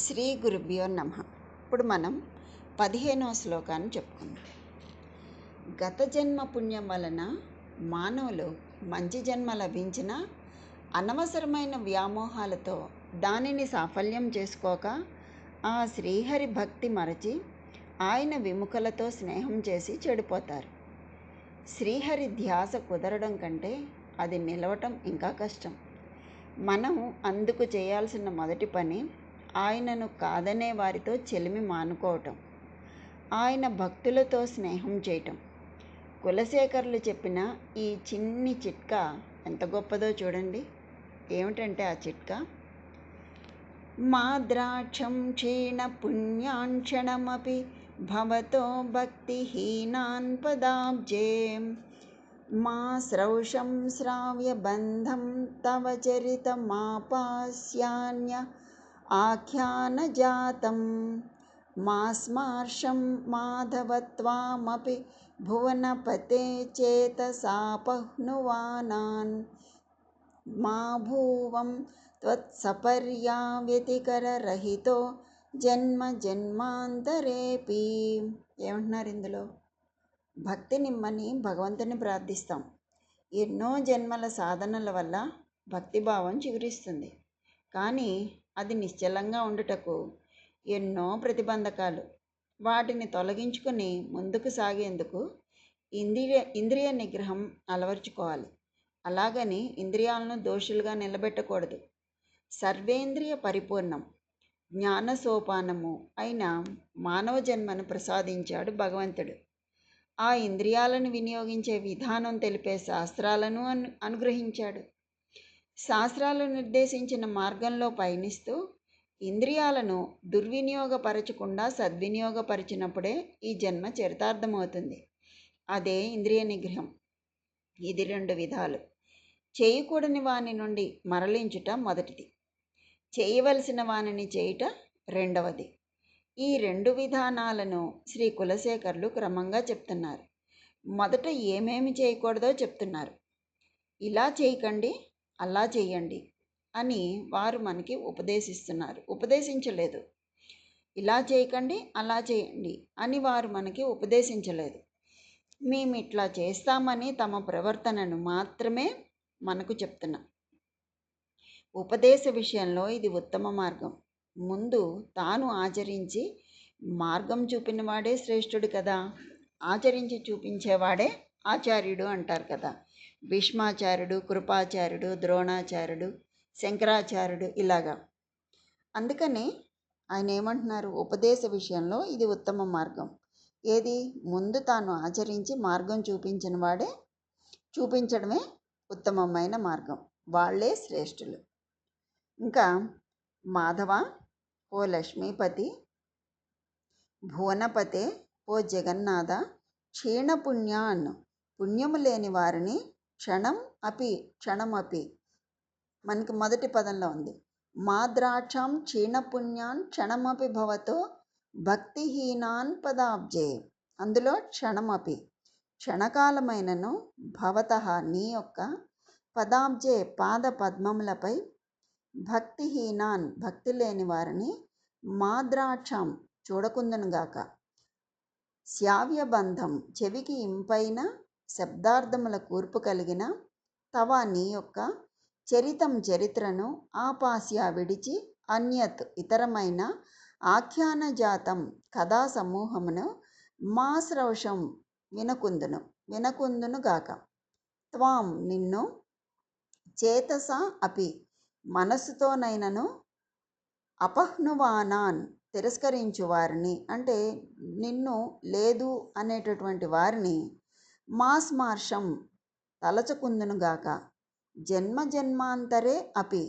శ్రీ గురుభ్యో నమ. ఇప్పుడు మనం పదిహేనవ శ్లోకాన్ని చెప్పుకుందాం. గత జన్మ పుణ్యం వలన మానవులు మంచి జన్మ లభించిన అనవసరమైన వ్యామోహాలతో దానిని సాఫల్యం చేసుకోక ఆ శ్రీహరి భక్తి మరచి ఆయన విముఖలతో స్నేహం చేసి చెడిపోతారు. శ్రీహరి ధ్యాస కుదరడం కంటే అది నిలవటం ఇంకా కష్టం. మనం అందుకు చేయాల్సిన మొదటి పని ఆయనను కాదనే వారితో చెలిమి మానుకోవటం ఆయన భక్తులతో స్నేహం చేయటం. కులశేఖర్లు చెప్పిన ఈ చిన్ని చిట్కా ఎంత గొప్పదో చూడండి. ఏమిటంటే ఆ చిట్కా? మా ద్రాక్షం క్షీణ పుణ్యాన్ భవతో భక్తిహీనాన్ పదాబ్జే. మా శ్రౌషం శ్రావ్య బంధం తవ చరితమాపాస్యాన్య ఆఖ్యానజాతం మాస్మార్షం మాధవత్వామపి భువనపతే చేతసాపహ్నువానాన్ మా భూవం త్వత్సపర్యావ్యతికరరహితో జన్మ జన్మాంతరేపి ఏమంటున్నారు ఇందులో? భక్తి నిమ్మని భగవంతుని ప్రార్థిస్తాం. ఎన్నో జన్మల సాధనల వల్ల భక్తిభావం చిగురిస్తుంది. కానీ అది నిశ్చలంగా ఉండుటకు ఎన్నో ప్రతిబంధకాలు. వాటిని తొలగించుకొని ముందుకు సాగేందుకు ఇంద్రియ ఇంద్రియ నిగ్రహం అలవర్చుకోవాలి. అలాగని ఇంద్రియాలను దోషులుగా నిలబెట్టకూడదు. సర్వేంద్రియ పరిపూర్ణం జ్ఞాన సోపానము అయిన మానవ జన్మను ప్రసాదించాడు భగవంతుడు. ఆ ఇంద్రియాలను వినియోగించే విధానం తెలిపే శాస్త్రాలను అను అనుగ్రహించాడు. శాస్త్రాలు నిర్దేశించిన మార్గంలో పయనిస్తూ ఇంద్రియాలను దుర్వినియోగపరచకుండా సద్వినియోగపరిచినప్పుడే ఈ జన్మ చరితార్థమవుతుంది. అదే ఇంద్రియ నిగ్రహం. ఇది రెండు విధాలు. చేయకూడని వాని నుండి మరలించుట మొదటిది. చేయవలసిన వానిని చేయుట రెండవది. ఈ రెండు విధానాలను శ్రీ కులశేఖర్లు క్రమంగా చెప్తున్నారు. మొదట ఏమేమి చేయకూడదో చెప్తున్నారు. ఇలా చేయకండి అలా చేయండి అని వారు మనకి ఉపదేశిస్తున్నారు. ఉపదేశించలేదు. ఇలా చేయకండి అలా చేయండి అని వారు మనకి ఉపదేశించలేదు. మేము ఇట్లా చేస్తామని తమ ప్రవర్తనను మాత్రమే మనకు చెప్తున్నా. ఉపదేశ విషయంలో ఇది ఉత్తమ మార్గం. ముందు తాను ఆచరించి మార్గం చూపినవాడే శ్రేష్ఠుడు కదా. ఆచరించి చూపించేవాడే ఆచార్యుడు అంటారు కదా. భీష్మాచార్యుడు కృపాచార్యుడు ద్రోణాచార్యుడు శంకరాచార్యుడు ఇలాగా. అందుకని ఆయన ఏమంటున్నారు? ఉపదేశ విషయంలో ఇది ఉత్తమ మార్గం. ఏది? ముందు తాను ఆచరించి మార్గం చూపించిన వాడే చూపించడమే ఉత్తమమైన మార్గం. వాళ్ళే శ్రేష్ఠులు. ఇంకా మాధవ ఓ లక్ష్మీపతి భువనపతే ఓ జగన్నాథ క్షీణపుణ్యాన్ పుణ్యము లేని వారిని క్షణం అపి క్షణమపి మనకి మొదటి పదంలో ఉంది. మాద్రాక్షం క్షీణపుణ్యాన్ క్షణమపి భవతో భక్తిహీనాన్ పదాబ్జే. అందులో క్షణమపి క్షణకాలమైనను భవత నీ యొక్క పదాబ్జే పాద పద్మములపై భక్తిహీనాన్ భక్తి లేని వారిని మాద్రాక్షం చూడకుందనుగాక. శ్రావ్యబంధం చెవికి ఇంపైన శబ్దార్థముల కూర్పు కలిగిన తవ నీ యొక్క చరితం చరిత్రను ఆపాస్య విడిచి అన్యత్ ఇతరమైన ఆఖ్యానజాతం కథా సమూహమును మా వినకుందును వినకుందునుగాక త్వాం నిన్ను చేతస అపి మనస్సుతోనైనను అపహ్నువానాన్ తిరస్కరించు వారిని. అంటే నిన్ను లేదు అనేటటువంటి వారిని మాస్మార్షం తలచుకుందునుగాక జన్మ జన్మాంతరే అపి.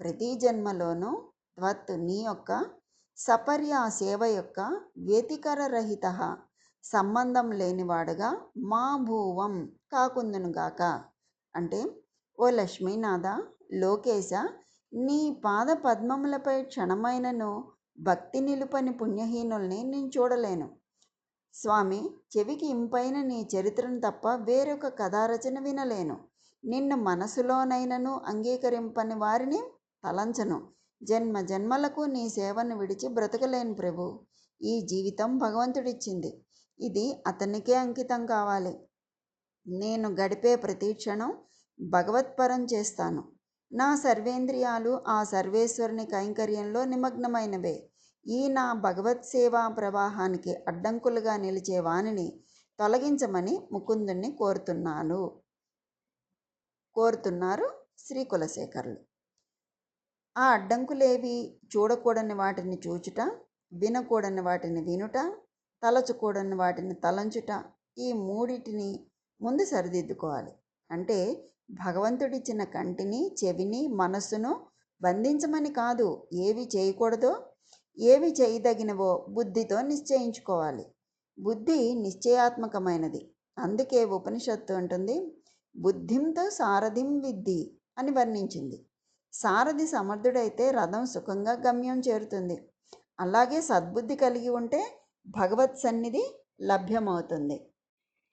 ప్రతి జన్మలోనూ త్వత్ నీ యొక్క సపర్యా సేవ యొక్క వ్యతికరరహిత సంబంధం లేనివాడుగా మా భూవం కాకుందునుగాక అంటే ఓ లక్ష్మీనాథ లోకేశ నీ పాద పద్మములపై క్షణమైనను భక్తి నిలుపని పుణ్యహీనుల్ని నేను చూడలేను. స్వామి చెవికి ఇంపైన నీ చరిత్రను తప్ప వేరొక కథారచన వినలేను. నిన్ను మనసులోనైనను అంగీకరింపని వారిని తలంచను. జన్మ జన్మలకు నీ సేవను విడిచి బ్రతకలేను ప్రభు. ఈ జీవితం భగవంతుడిచ్చింది. ఇది అతనికే అంకితం కావాలి. నేను గడిపే ప్రతి క్షణం భగవత్పరం చేస్తాను. నా సర్వేంద్రియాలు ఆ సర్వేశ్వరుని కైంకర్యంలో నిమగ్నమైనవే. ఈ నా భగవత్ సేవా ప్రవాహానికి అడ్డంకులుగా నిలిచే వాణిని తొలగించమని ముకుందుణ్ణి కోరుతున్నాను. కోరుతున్నారు శ్రీ కులశేఖరులు. ఆ అడ్డంకులేవి చూడకూడని వాటిని చూచుట వినకూడని వాటిని వినుట తలచుకూడని వాటిని తలంచుట ఈ మూడిటిని ముందు సరిదిద్దుకోవాలి. అంటే భగవంతుడిచ్చిన కంటిని చెవిని మనస్సును బంధించమని కాదు ఏవి చేయకూడదో ఏవి చేయదగినవో బుద్ధితో నిశ్చయించుకోవాలి. బుద్ధి నిశ్చయాత్మకమైనది. అందుకే ఉపనిషత్తు అంటుంది బుద్ధింతో సారథిం విద్ధి అని వర్ణించింది. సారథి సమర్థుడైతే రథం సుఖంగా గమ్యం చేరుతుంది. అలాగే సద్బుద్ధి కలిగి ఉంటే భగవత్ సన్నిధి లభ్యమవుతుంది.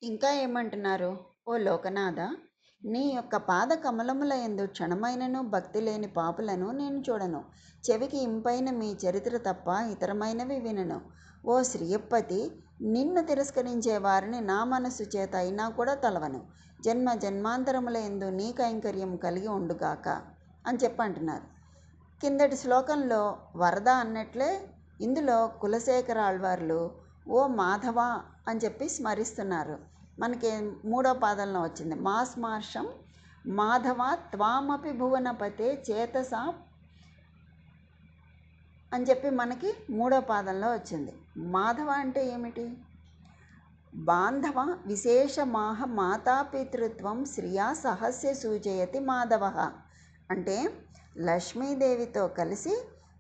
ఇంకా ఏమంటున్నారు? ఓ లోకనాథ నీ యొక్క పాద కమలముల ఎందు క్షణమైనను భక్తి లేని పాపులను నేను చూడను. చెవికి ఇంపైన మీ చరిత్ర తప్ప ఇతరమైనవి వినను. ఓ శ్రీయప్పతి నిన్ను తిరస్కరించే వారిని నా మనస్సు చేత అయినా కూడా తలవను. జన్మ జన్మాంతరముల ఎందు నీ కైంకర్యం కలిగి ఉండుగాక అని చెప్పంటున్నారు. కిందటి శ్లోకంలో వరద అన్నట్లే ఇందులో కులశేఖర ఆళ్వార్లు ఓ మాధవ అని చెప్పి స్మరిస్తున్నారు. మనకి మూడో పాదంలో వచ్చింది. మాస్ మార్షం మాధవ త్వామపి భువనపతే చేతసా అని చెప్పి మనకి మూడో పాదంలో వచ్చింది. మాధవ అంటే ఏమిటి? బాంధవ విశేషమాహ మాతాపితృత్వం శ్రియా సహస్య సూచయతి మాధవ. అంటే లక్ష్మీదేవితో కలిసి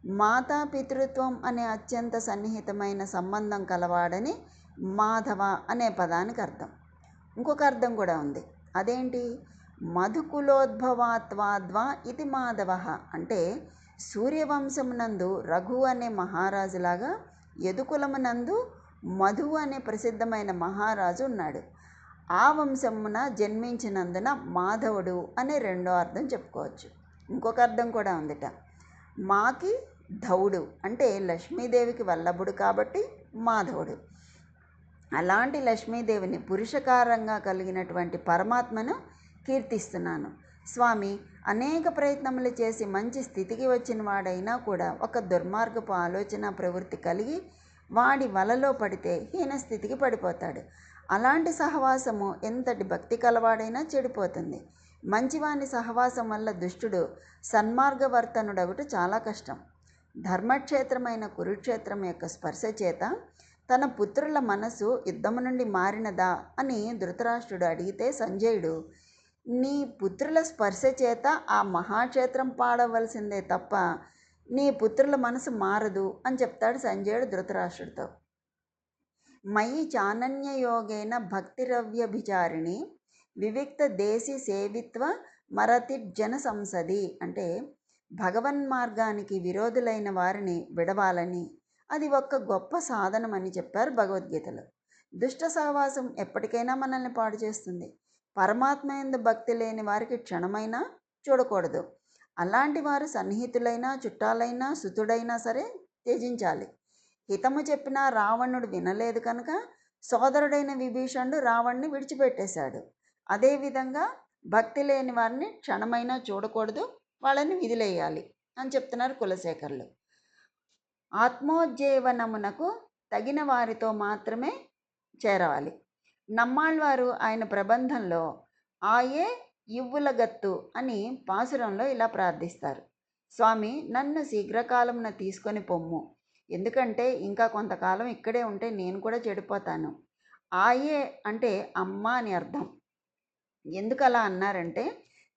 మాతాపితృత్వం అనే అత్యంత సన్నిహితమైన సంబంధం కలవాడని మాధవ అనే పదానికి అర్థం. ఇంకొక అర్థం కూడా ఉంది. అదేంటి? మధుకులోద్భవాత్వాద్వా ఇది మాధవ. అంటే సూర్యవంశమునందు రఘు అనే మహారాజులాగా యదుకులమునందు మధు అనే ప్రసిద్ధమైన మహారాజు ఉన్నాడు. ఆ వంశమున జన్మించినందున మాధవుడు అనే రెండో అర్థం చెప్పుకోవచ్చు. ఇంకొక అర్థం కూడా ఉందిట. మాకి ధవుడు అంటే లక్ష్మీదేవికి వల్లభుడు కాబట్టి మాధవుడు. అలాంటి లక్ష్మీదేవిని పురుషకారంగా కలిగినటువంటి పరమాత్మను కీర్తిస్తున్నాను. స్వామి అనేక ప్రయత్నములు చేసి మంచి స్థితికి వచ్చిన వాడైనా కూడా ఒక దుర్మార్గపు ఆలోచన ప్రవృత్తి కలిగి వాడి వలలో పడితే హీన స్థితికి పడిపోతాడు. అలాంటి సహవాసము ఎంతటి భక్తి కలవాడైనా చెడిపోతుంది. మంచివాని సహవాసం వల్ల దుష్టుడు సన్మార్గవర్తనుడగుట చాలా కష్టం. ధర్మక్షేత్రమైన కురుక్షేత్రం యొక్క స్పర్శ చేత తన పుత్రుల మనసు యుద్ధము నుండి మారినదా అని ధృతరాష్ట్రుడు అడిగితే సంజయుడు నీ పుత్రుల స్పర్శ చేత ఆ మహాక్షేత్రం పాడవలసిందే తప్ప నీ పుత్రుల మనసు మారదు అని చెప్తాడు సంజయుడు ధృతరాష్ట్రుడితో. మయి చానన్యయోగేన భక్తిరవ్యభిచారిణి వివిక్త దేశి సేవిత్వ మరతిర్జన సంసది అంటే భగవన్ మార్గానికి విరోధులైన వారిని విడవాలని అది ఒక గొప్ప సాధనమని చెప్పారు భగవద్గీతలో. దుష్ట సహవాసం ఎప్పటికైనా మనల్ని పాడు చేస్తుంది. పరమాత్మ ఎందు భక్తి లేని వారికి క్షణమైనా చూడకూడదు. అలాంటి వారు సన్నిహితులైనా చుట్టాలైనా సుతుడైనా సరే త్యజించాలి. హితము చెప్పినా రావణుడు వినలేదు కనుక సోదరుడైన విభీషణుడు రావణ్ణి విడిచిపెట్టేశాడు. అదేవిధంగా భక్తి లేని వారిని క్షణమైనా చూడకూడదు. వాళ్ళని విదిలేయాలి అని చెప్తున్నారు కులశేఖర్లు. ఆత్మోజ్జీవనమునకు తగిన వారితో మాత్రమే చేరవాలి. నమ్మాళ్ళవారు ఆయన ప్రబంధంలో ఆయే ఇవ్వులగత్తు అని పాసురంలో ఇలా ప్రార్థిస్తారు. స్వామి నన్ను శీఘ్రకాలమున తీసుకొని పొమ్ము. ఎందుకంటే ఇంకా కొంతకాలం ఇక్కడే ఉంటే నేను కూడా చెడిపోతాను. ఆయే అంటే అమ్మ అని అర్థం. ఎందుకు అలా అన్నారంటే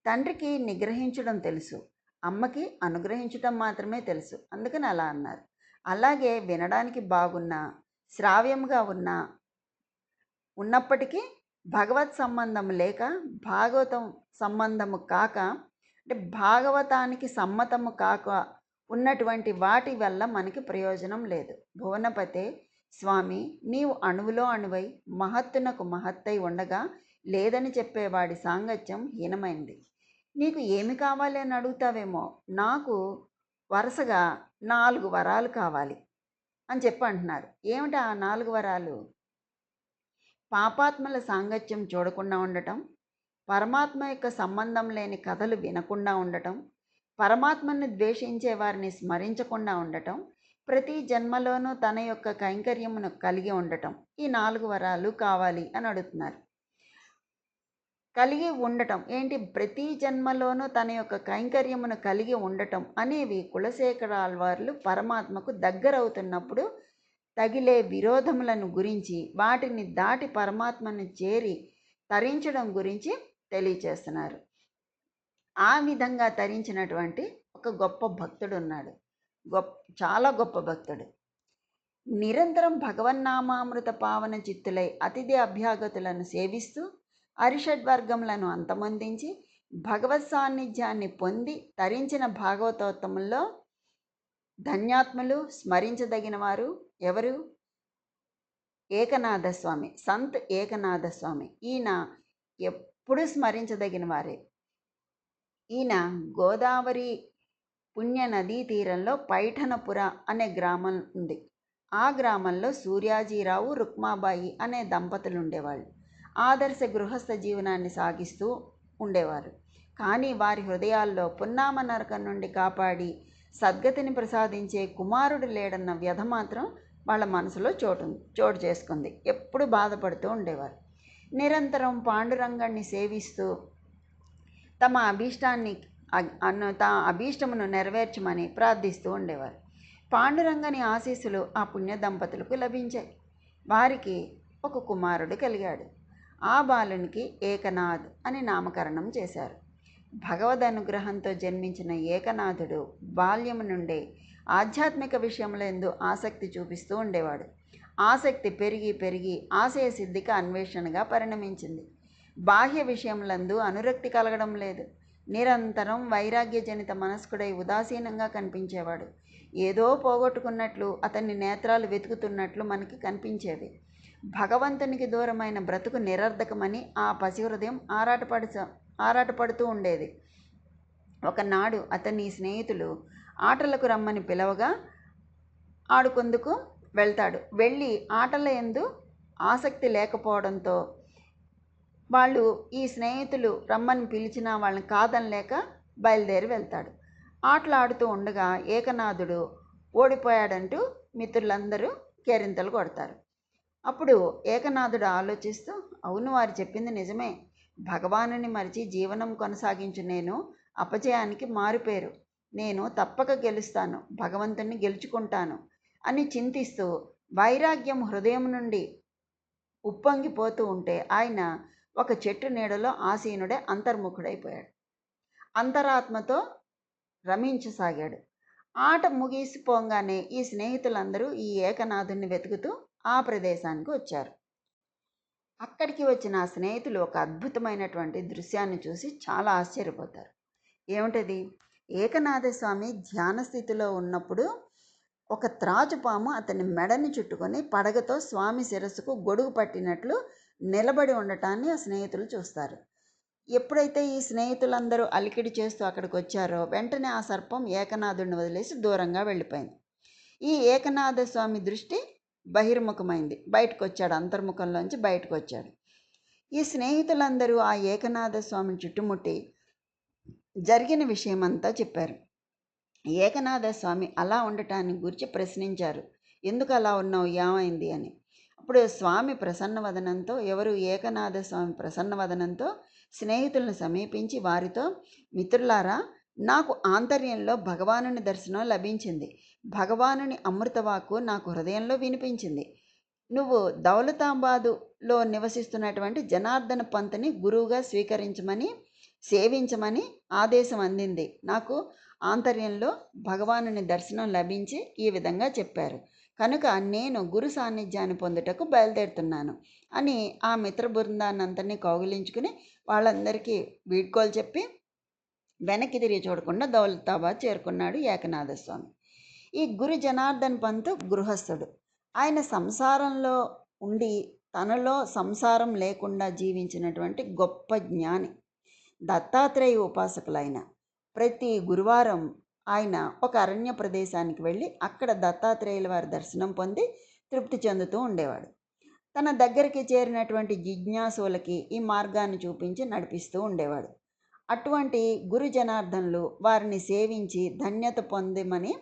తండ్రికి నిగ్రహించడం తెలుసు. అమ్మకి అనుగ్రహించడం మాత్రమే తెలుసు. అందుకని అలా అన్నారు. అలాగే వినడానికి బాగున్న శ్రావ్యంగా ఉన్న ఉన్నప్పటికీ భగవత్ సంబంధం లేక భాగవతం సంబంధము కాక అంటే భాగవతానికి సమ్మతము కాక ఉన్నటువంటి వాటి వల్ల మనకి ప్రయోజనం లేదు. భువనపతే స్వామి నీవు అణువులో అణువై మహత్తునకు మహత్తై ఉండగా లేదని చెప్పేవాడి సాంగత్యం హీనమైంది. నీకు ఏమి కావాలి అని అడుగుతావేమో? నాకు వరుసగా నాలుగు వరాలు కావాలి అని చెప్పి అంటున్నారు. ఏమిటి ఆ నాలుగు వరాలు? పాపాత్మల సాంగత్యం చూడకుండా ఉండటం పరమాత్మ యొక్క సంబంధం లేని కథలు వినకుండా ఉండటం పరమాత్మను ద్వేషించే వారిని స్మరించకుండా ఉండటం ప్రతి జన్మలోనూ తన యొక్క కైంకర్యమును కలిగి ఉండటం ఈ నాలుగు వరాలు కావాలి అని అడుగుతున్నారు. కలిగి ఉండటం. ఏంటి? ప్రతి జన్మలోనూ తన యొక్క కైంకర్యమును కలిగి ఉండటం అనేవి కులశేఖర ఆళ్వార్లు పరమాత్మకు దగ్గరవుతున్నప్పుడు తగిలే విరోధములను గురించి వాటిని దాటి పరమాత్మను చేరి తరించడం గురించి తెలియచేస్తున్నారు. ఆ విధంగా తరించినటువంటి ఒక గొప్ప భక్తుడు ఉన్నాడు గొప్ప చాలా గొప్ప భక్తుడు. నిరంతరం భగవన్నామామృత పావన చిత్తులై అతిథి అభ్యాగతులను సేవిస్తూ అరిషడ్వర్గములను అంతమొందించి భగవత్ సాన్నిధ్యాన్ని పొంది తరించిన భాగవతోత్తముల్లో ధన్యాత్ములు స్మరించదగిన వారు ఎవరు? ఏకనాథస్వామి సంత్ ఏకనాథస్వామి. ఈయన ఎప్పుడు స్మరించదగిన వారే ఈయన గోదావరి పుణ్య నదీ తీరంలో పైఠనపుర అనే గ్రామం ఉంది. ఆ గ్రామంలో సూర్యాజీరావు రుక్మాబాయి అనే దంపతులు ఉండేవాళ్ళు ఆదర్శ గృహస్థ జీవనాన్ని సాగిస్తూ ఉండేవారు. కానీ వారి హృదయాల్లో పున్నామ నరకం నుండి కాపాడి సద్గతిని ప్రసాదించే కుమారుడు లేడన్న వ్యధ మాత్రం వాళ్ళ మనసులో చోటు చోటు చేసుకుంది. ఎప్పుడు బాధపడుతూ ఉండేవారు. నిరంతరం పాండురంగాన్ని సేవిస్తూ తమ అభీష్టాన్ని అన్న తమ అభీష్టమును నెరవేర్చమని ప్రార్థిస్తూ ఉండేవారు. పాండురంగని ఆశీస్సులు ఆ పుణ్య దంపతులకు లభించాయి. వారికి ఒక కుమారుడు కలిగాడు. ఆ బాలునికి ఏకనాథ్ అని నామకరణం చేశారు. భగవద్ అనుగ్రహంతో జన్మించిన ఏకనాథుడు బాల్యం నుండే ఆధ్యాత్మిక విషయములందు ఆసక్తి చూపిస్తూ ఉండేవాడు. ఆసక్తి పెరిగి పెరిగి ఆశయ సిద్ధికి అన్వేషణగా పరిణమించింది. బాహ్య విషయములందు అనురక్తి కలగడం లేదు. నిరంతరం వైరాగ్యజనిత మనస్కుడై ఉదాసీనంగా కనిపించేవాడు. ఏదో పోగొట్టుకున్నట్లు అతన్ని నేత్రాలు వెతుకుతున్నట్లు మనకి కనిపించేవి. భగవంతునికి దూరమైన బ్రతుకు నిరర్ధకమని ఆ పసి హృదయం ఆరాటపడు ఆరాటపడుతూ ఉండేది. ఒకనాడు అతని స్నేహితులు ఆటలకు రమ్మని పిలవగా ఆడుకుందుకు వెళ్తాడు. వెళ్ళి ఆటల ఎందు ఆసక్తి లేకపోవడంతో వాళ్ళు ఈ స్నేహితులు రమ్మని పిలిచినా వాళ్ళని కాదనలేక బయలుదేరి వెళ్తాడు. ఆటలు ఆడుతూ ఉండగా ఏకనాథుడు ఓడిపోయాడంటూ మిత్రులందరూ కేరింతలు కొడతారు. అప్పుడు ఏకనాథుడు ఆలోచిస్తూ అవును వారు చెప్పింది నిజమే. భగవానుని మరిచి జీవనం కొనసాగించు నేను. అపజయానికి మారుపేరు. నేను తప్పక గెలుస్తాను. భగవంతుని గెలుచుకుంటాను అని చింతిస్తూ వైరాగ్యం హృదయం నుండి ఉప్పొంగిపోతూ ఉంటే ఆయన ఒక చెట్టు నీడలో ఆసీనుడే అంతర్ముఖుడైపోయాడు. అంతరాత్మతో రమించసాగాడు. ఆట ముగిసిపోగానే ఈ స్నేహితులందరూ ఈ ఏకనాథుని వెతుకుతూ ఆ ప్రదేశానికి వచ్చారు. అక్కడికి వచ్చిన ఆ స్నేహితులు ఒక అద్భుతమైనటువంటి దృశ్యాన్ని చూసి చాలా ఆశ్చర్యపోతారు. ఏమిటది? ఏకనాథ స్వామి ధ్యాన స్థితిలో ఉన్నప్పుడు ఒక త్రాచుపాము అతని మెడని చుట్టుకొని పడగతో స్వామి శిరస్సుకు గొడుగు పట్టినట్లు నిలబడి ఉండటాన్ని ఆ స్నేహితులు చూస్తారు. ఎప్పుడైతే ఈ స్నేహితులందరూ అలికిడి చేస్తూ అక్కడికి వచ్చారో వెంటనే ఆ సర్పం ఏకనాథుడిని వదిలేసి దూరంగా వెళ్ళిపోయింది. ఈ ఏకనాథ స్వామి దృష్టి బహిర్ముఖమైంది. బయటకు వచ్చాడు అంతర్ముఖంలోంచి బయటకు వచ్చాడు ఈ స్నేహితులందరూ ఆ ఏకనాథ స్వామిని చుట్టుముట్టి జరిగిన విషయమంతా చెప్పారు. ఏకనాథ స్వామి అలా ఉండటాన్ని గురించి ప్రశ్నించారు. ఎందుకు అలా ఉన్నావు? ఏమైంది? అని. అప్పుడు స్వామి ప్రసన్నవదనంతో ఎవరు ఏకనాథ స్వామి ప్రసన్నవదనంతో స్నేహితులను సమీపించి వారితో మిత్రులారా నాకు ఆంతర్యంలో భగవానుని దర్శనం లభించింది. భగవానుని అమృతవాకు నాకు హృదయంలో వినిపించింది. నువ్వు దౌలతాబాదులో నివసిస్తున్నటువంటి జనార్దన పంత్ని గురువుగా స్వీకరించమని సేవించమని ఆదేశం అందింది. నాకు ఆంతర్యంలో భగవానుని దర్శనం లభించి ఈ విధంగా చెప్పారు. కనుక నేను గురు సాన్నిధ్యాన్ని పొందుటకు బయలుదేరుతున్నాను అని ఆ మిత్ర బృందాన్నంతని కౌగిలించుకుని వాళ్ళందరికీ వీడ్కోలు చెప్పి వెనక్కి తిరిగి చూడకుండా దౌలతాబాద్ చేరుకున్నాడు ఏకనాథస్వామి ఈ గురు జనార్దన్ పంత్ గృహస్థుడు. ఆయన సంసారంలో ఉండి తనలో సంసారం లేకుండా జీవించినటువంటి గొప్ప జ్ఞాని దత్తాత్రేయ ఉపాసకులైన ప్రతి గురువారం ఆయన ఒక అరణ్య ప్రదేశానికి వెళ్ళి అక్కడ దత్తాత్రేయుల వారి దర్శనం పొంది తృప్తి చెందుతూ ఉండేవాడు. తన దగ్గరికి చేరినటువంటి జిజ్ఞాసులకి ఈ మార్గాన్ని చూపించి నడిపిస్తూ ఉండేవాడు. అటువంటి గురుజనార్దనులు వారిని సేవించి ధన్యత పొందమని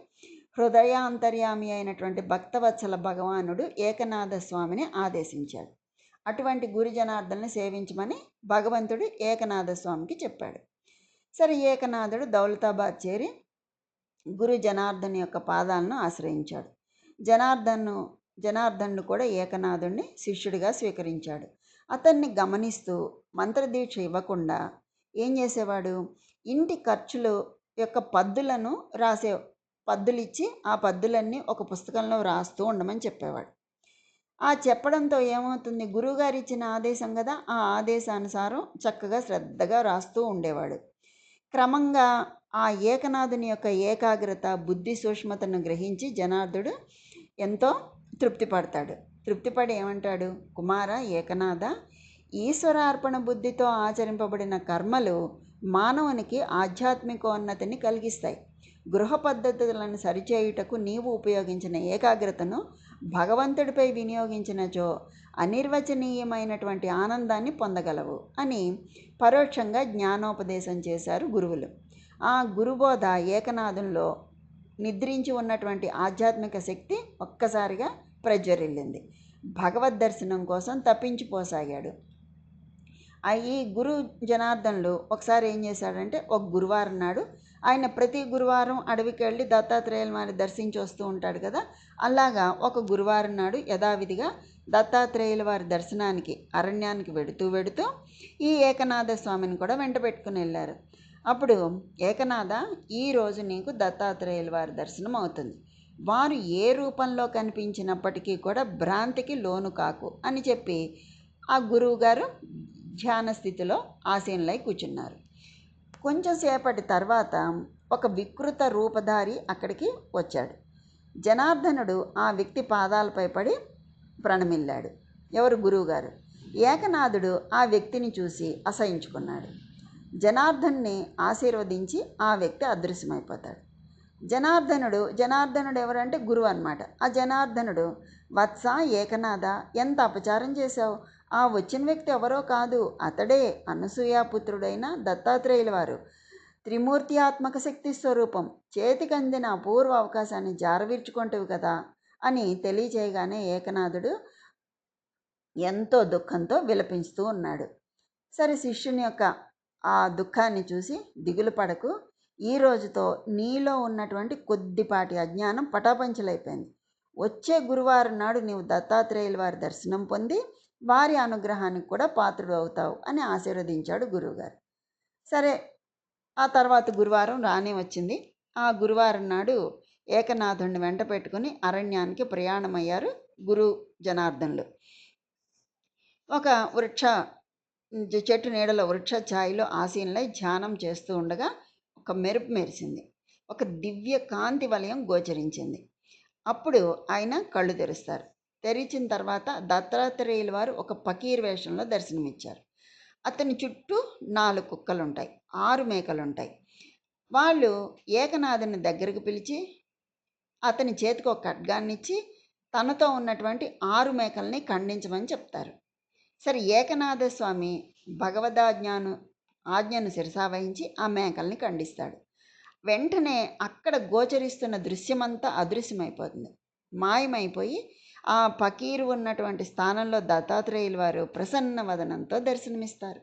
హృదయాంతర్యామి అయినటువంటి భక్తవత్సల భగవానుడు ఏకనాథ స్వామిని ఆదేశించాడు. అటువంటి గురుజనార్దన్ని సేవించమని భగవంతుడు ఏకనాథ స్వామికి చెప్పాడు. సరే ఏకనాథుడు దౌలతాబాద్ చేరి గురు జనార్దన్ యొక్క పాదాలను ఆశ్రయించాడు. జనార్దన్ను జనార్దన్ను కూడా ఏకనాథుడిని శిష్యుడిగా స్వీకరించాడు. అతన్ని గమనిస్తూ మంత్రదీక్ష ఇవ్వకుండా ఏం చేసేవాడు? ఇంటి ఖర్చులు యొక్క పద్దులను రాసే పద్దులు ఇచ్చి ఆ పద్దులన్నీ ఒక పుస్తకంలో రాస్తూ ఉండమని చెప్పేవాడు. ఆ చెప్పడంతో ఏమవుతుంది? గురువుగారు ఇచ్చిన ఆదేశం కదా ఆ ఆదేశానుసారం చక్కగా శ్రద్ధగా రాస్తూ ఉండేవాడు. క్రమంగా ఆ ఏకనాథుని యొక్క ఏకాగ్రత బుద్ధి సూక్ష్మతను గ్రహించి జనార్దుడు ఎంతో తృప్తి పడతాడు తృప్తిపడి ఏమంటాడు? కుమార ఏకనాథ ఈశ్వరార్పణ బుద్ధితో ఆచరింపబడిన కర్మలు మానవునికి ఆధ్యాత్మికోన్నతిని కలిగిస్తాయి. గృహ పద్ధతులను సరిచేయుటకు నీవు ఉపయోగించిన ఏకాగ్రతను భగవంతుడిపై వినియోగించినచో అనిర్వచనీయమైనటువంటి ఆనందాన్ని పొందగలవు అని పరోక్షంగా జ్ఞానోపదేశం చేశారు గురువులు. ఆ గురుబోధ ఏకనాథంలో నిద్రించి ఉన్నటువంటి ఆధ్యాత్మిక శక్తి ఒక్కసారిగా ప్రజ్వరిల్లింది. భగవద్ దర్శనం కోసం తప్పించిపోసాగాడు. ఈ గురు జనార్దనులు ఒకసారి ఏం చేశాడంటే ఒక గురువారం నాడు ఆయన ప్రతి గురువారం అడవికి వెళ్ళి దత్తాత్రేయుల వారిని దర్శించి వస్తూ ఉంటాడు కదా. అలాగా ఒక గురువారం నాడు యథావిధిగా దత్తాత్రేయుల వారి దర్శనానికి అరణ్యానికి వెడుతూ వెడుతూ ఈ ఏకనాథ స్వామిని కూడా వెంట పెట్టుకుని వెళ్ళారు. అప్పుడు ఏకనాథ ఈరోజు నీకు దత్తాత్రేయుల వారి దర్శనం అవుతుంది. వారు ఏ రూపంలో కనిపించినప్పటికీ కూడా భ్రాంతికి లోను కాకు అని చెప్పి ఆ గురువుగారు ధ్యాన స్థితిలో ఆసీనులై కూర్చున్నారు. కొంచెంసేపటి తర్వాత ఒక వికృత రూపధారి అక్కడికి వచ్చాడు. జనార్దనుడు ఆ వ్యక్తి పాదాలపై పడి ప్రణమిల్లాడు. ఎవరు గురువుగారు? ఏకనాథుడు ఆ వ్యక్తిని చూసి అసహించుకున్నాడు. జనార్దన్ని ఆశీర్వదించి ఆ వ్యక్తి అదృశ్యమైపోతాడు. జనార్దనుడు జనార్దనుడు ఎవరంటే గురువు అనమాట ఆ జనార్దనుడు వత్స ఏకనాథ ఎంత అపచారం చేశావు? ఆ వచ్చిన వ్యక్తి ఎవరో కాదు. అతడే అనసూయాపుత్రుడైన దత్తాత్రేయుల వారు త్రిమూర్త్యాత్మక శక్తి స్వరూపం. చేతికందిన అపూర్వ అవకాశాన్ని జారవిర్చుకుంటావు కదా అని తెలియచేయగానే ఏకనాథుడు ఎంతో దుఃఖంతో విలపించుతూ ఉన్నాడు. సరే శిష్యుని యొక్క ఆ దుఃఖాన్ని చూసి దిగులు పడకు. ఈ రోజుతో నీలో ఉన్నటువంటి కొద్దిపాటి అజ్ఞానం పటాపంచలైపోయింది. వచ్చే గురువారం నాడు నీవు దత్తాత్రేయుల వారి దర్శనం పొంది వారి అనుగ్రహానికి కూడా పాత్రుడు అవుతావు అని ఆశీర్వదించాడు గురువుగారు. సరే ఆ తర్వాత గురువారం రానే వచ్చింది. ఆ గురువారం నాడు ఏకనాథుణ్ణి వెంట పెట్టుకుని అరణ్యానికి ప్రయాణమయ్యారు గురు జనార్దనులు. ఒక వృక్ష చెట్టు నీడలో వృక్ష ఛాయిలో ఆసీనులై ధ్యానం చేస్తూ ఉండగా ఒక మెరుపు మెరిసింది. ఒక దివ్య కాంతి వలయం గోచరించింది. అప్పుడు ఆయన కళ్ళు తెరుస్తారు. తెరిచిన తర్వాత దత్తాత్రేయుల వారు ఒక పకీర్ వేషంలో దర్శనమిచ్చారు. అతని చుట్టూ నాలుగు కుక్కలు ఉంటాయి ఆరు మేకలు ఉంటాయి వాళ్ళు ఏకనాథుని దగ్గరకు పిలిచి అతని చేతికి ఒక ఖడ్గాన్ని ఇచ్చి తనతో ఉన్నటువంటి ఆరు మేకల్ని ఖండించమని చెప్తారు. సరే ఏకనాథ స్వామి భగవదాజ్ఞాను ఆజ్ఞను శిరసావహించి ఆ మేకల్ని ఖండిస్తాడు. వెంటనే అక్కడ గోచరిస్తున్న దృశ్యమంతా అదృశ్యమైపోతుంది. మాయమైపోయి ఆ పకీరు ఉన్నటువంటి స్థానంలో దత్తాత్రేయులు వారు ప్రసన్న వదనంతో దర్శనమిస్తారు.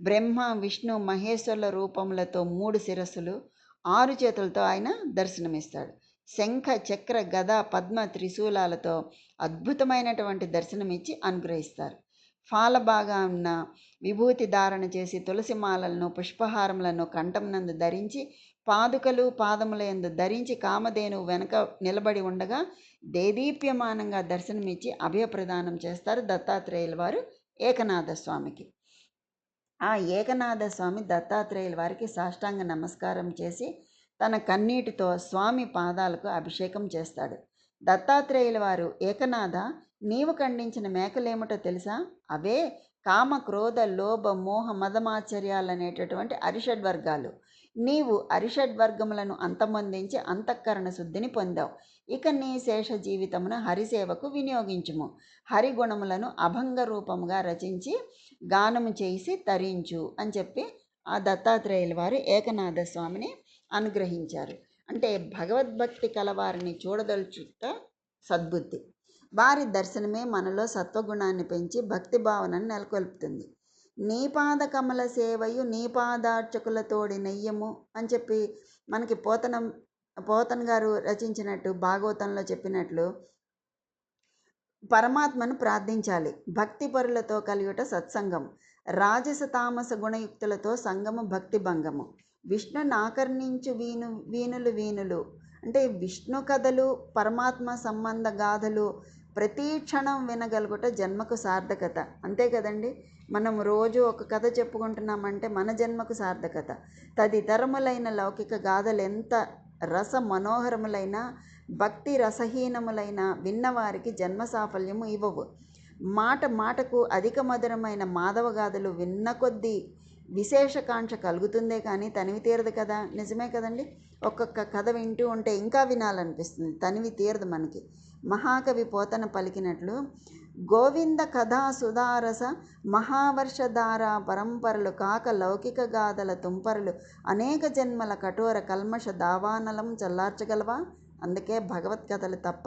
బ్రహ్మ విష్ణు మహేశ్వరుల రూపములతో మూడు శిరస్సులు ఆరు చేతులతో ఆయన దర్శనమిస్తాడు. శంఖ చక్ర గద పద్మ త్రిశూలాలతో అద్భుతమైనటువంటి దర్శనమిచ్చి అనుగ్రహిస్తారు. ఫాలబాగా ఉన్న విభూతి ధారణ చేసి తులసి మాలలను పుష్పహారములను కంఠంనందు ధరించి పాదుకలు పాదముల యందు ధరించి కామధేను వెనక నిలబడి ఉండగా దేదీప్యమానంగా దర్శనమిచ్చి అభయప్రదానం చేస్తారు దత్తాత్రేయుల వారు ఏకనాథ స్వామికి. ఆ ఏకనాథ స్వామి దత్తాత్రేయుల వారికి సాష్టాంగ నమస్కారం చేసి తన కన్నీటితో స్వామి పాదాలకు అభిషేకం చేస్తాడు. దత్తాత్రేయుల వారు ఏకనాథ నీవు ఖండించిన మేకలేమిటో తెలుసా? అవే కామ క్రోధ లోభ మోహ మదమాచర్యాలు అనేటటువంటి అరిషడ్ వర్గాలు నీవు అరిషడ్వర్గములను అంతమొందించి అంతఃకరణ శుద్ధిని పొందావు. ఇక నీ శేష జీవితమును హరిసేవకు వినియోగించుము. హరిగుణములను అభంగ రూపముగా రచించి గానము చేసి తరించు అని చెప్పి ఆ దత్తాత్రేయుల వారు ఏకనాథ స్వామిని అనుగ్రహించారు. అంటే భగవద్భక్తి కలవారిని చూడదలుచుట సద్బుద్ధి. వారి దర్శనమే మనలో సత్వగుణాన్ని పెంచి భక్తి భావనను నెలకొల్పుతుంది. నీ పాద కమల సేవయు నీపాదార్చకులతోడి నెయ్యము అని చెప్పి మనకి పోతనం పోతన్ గారు రచించినట్టు భాగవతంలో చెప్పినట్లు పరమాత్మను ప్రార్థించాలి. భక్తి పరులతో కలియుట సత్సంగం. రాజస తామస గుణయుక్తులతో సంగము భక్తి భంగము. విష్ణుని ఆకర్ణించు వీణు వీణులు వీణులు. అంటే విష్ణు కథలు పరమాత్మ సంబంధ గాథలు ప్రతి క్షణం వినగలుగుట జన్మకు సార్థకత. అంతే కదండి? మనం రోజు ఒక కథ చెప్పుకుంటున్నామంటే మన జన్మకు సార్థకత. తదితరములైన లౌకిక గాథలు ఎంత రస మనోహరములైన భక్తి రసహీనములైన విన్నవారికి జన్మ సాఫల్యము ఇవ్వవు. మాట మాటకు అధిక మధురమైన మాధవ గాథలు విన్న కొద్దీ విశేషకాంక్ష కలుగుతుందే కానీ తనివి తీరదు కదా? నిజమే కదండి? ఒక్కొక్క కథ వింటూ ఉంటే ఇంకా వినాలనిపిస్తుంది. తనివి తీరదు మనకి. మహాకవి పోతన పలికినట్లు గోవింద కథా సుధారస మహావర్షధార పరంపరలు కాక లౌకిక గాథల తుంపరలు అనేక జన్మల కఠోర కల్మష దావానలం చల్లార్చగలవా? అందుకే భగవత్ కథలు తప్ప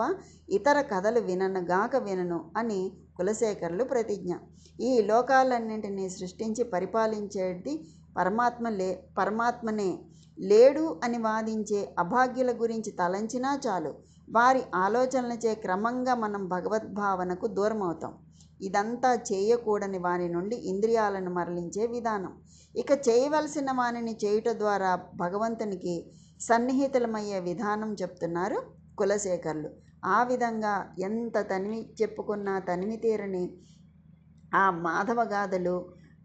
ఇతర కథలు వినను గాక వినను అని కులశేఖరులు ప్రతిజ్ఞ. ఈ లోకాలన్నింటినీ సృష్టించి పరిపాలించేది పరమాత్మ లే పరమాత్మనే. లేడు అని వాదించే అభాగ్యుల గురించి తలంచినా చాలు. వారి ఆలోచనలచే క్రమంగా మనం భగవద్భావనకు దూరం అవుతాం ఇదంతా చేయకూడని వారి నుండి ఇంద్రియాలను మరలించే విధానం. ఇక చేయవలసిన వానిని చేయుట ద్వారా భగవంతునికి సన్నిహితులమయ్యే విధానం చెప్తున్నారు కులశేఖర్లు. ఆ విధంగా ఎంత తనివి చెప్పుకున్నా తనివి తీరని ఆ మాధవ గాథలు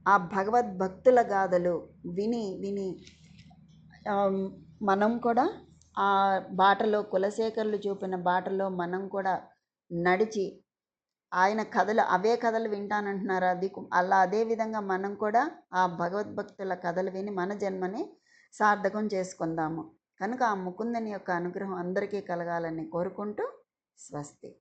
ఆ భగవద్భక్తుల గాథలు విని విని మనం కూడా ఆ బాటలో కులశేఖరులు చూపిన బాటలో మనం కూడా నడిచి ఆయన కథలు అవే కథలు వింటానంటున్నారు అది అలా అదే విధంగా మనం కూడా ఆ భగవద్భక్తుల కథలు విని మన జన్మని సార్థకం చేసుకుందాము. కనుక ఆ ముకుందని యొక్క అనుగ్రహం అందరికీ కలగాలని కోరుకుంటూ స్వస్తి.